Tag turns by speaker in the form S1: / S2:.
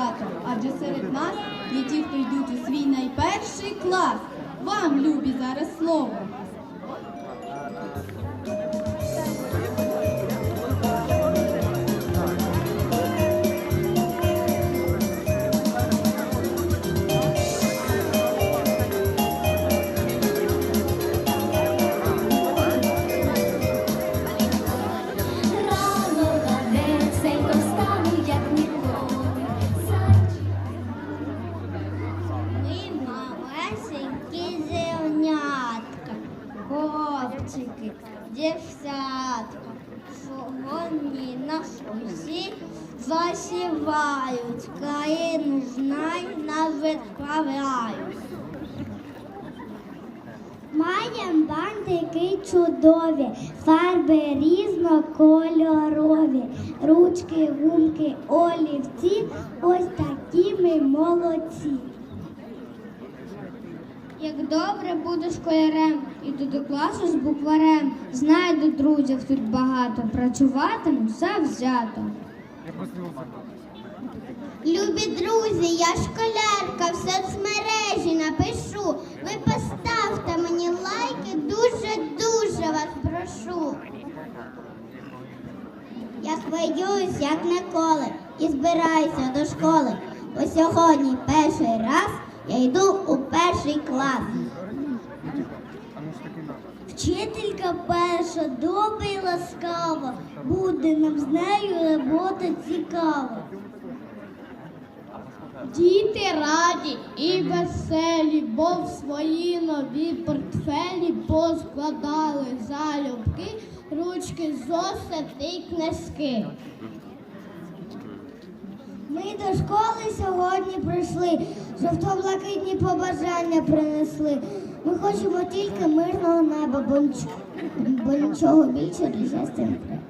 S1: свято, адже серед нас є ті, хто йдуть у свій найперший клас. Вам, любі, зараз слово.
S2: Хлопчики, дівчатка. Сьогодні нас усі засівають, країну знай нас відправляють. Маєм бантики чудові, фарби різнокольорові, ручки, гумки, олівці, ось такі ми молодці. Як добре буду школярем, іду до класу з букварем, знайду друзів тут багато, працюватиму завзято. Любі друзі, я школярка, в соцмережі напишу. Ви поставте мені лайки, дуже-дуже вас прошу. Я хвилююсь, як ніколи, і збираюся до школи. Бо сьогодні перший раз я йду у перший клас. Вчителька перша, добра і ласкава, буде нам з нею робота цікава.
S3: Діти раді і веселі, бо в свої нові портфелі поскладали залюбки, ручки, зосити й книжки.
S2: Ми до школи сьогодні прийшли, жовто-блакитні побажання принесли. Ми хочемо тільки мирного неба, бо нічого більше для щастя не треба.